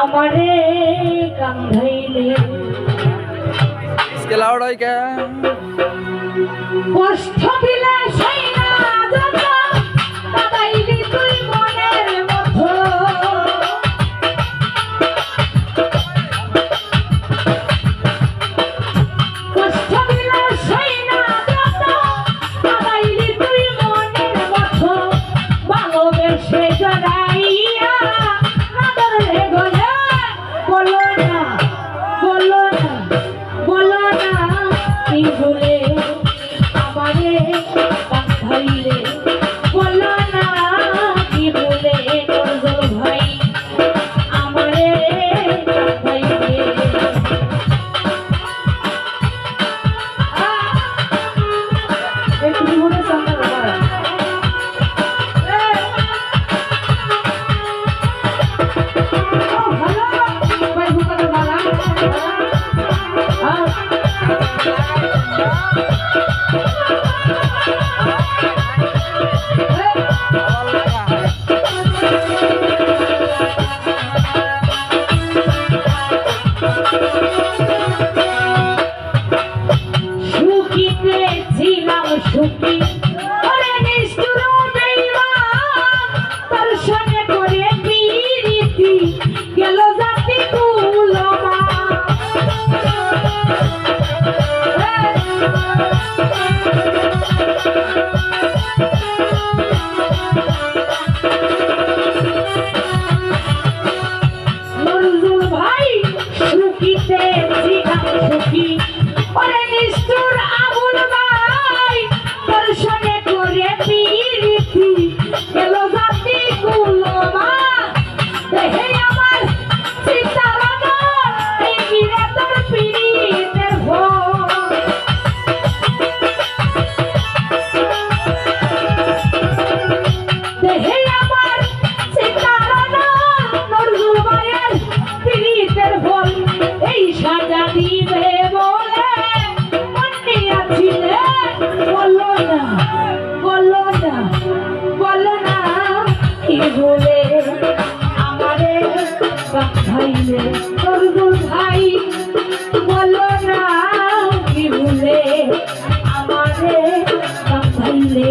আমারে কান্ধাইলে। কষ্ট দিলে সুখী। সাজা দিবে বলে মন্ডি আছিলে। বলো না বলো না বলো না, কি বলে আমারে ভাইলে তরুণ ভাই বলো না, কি বলে আমারে ভাইলে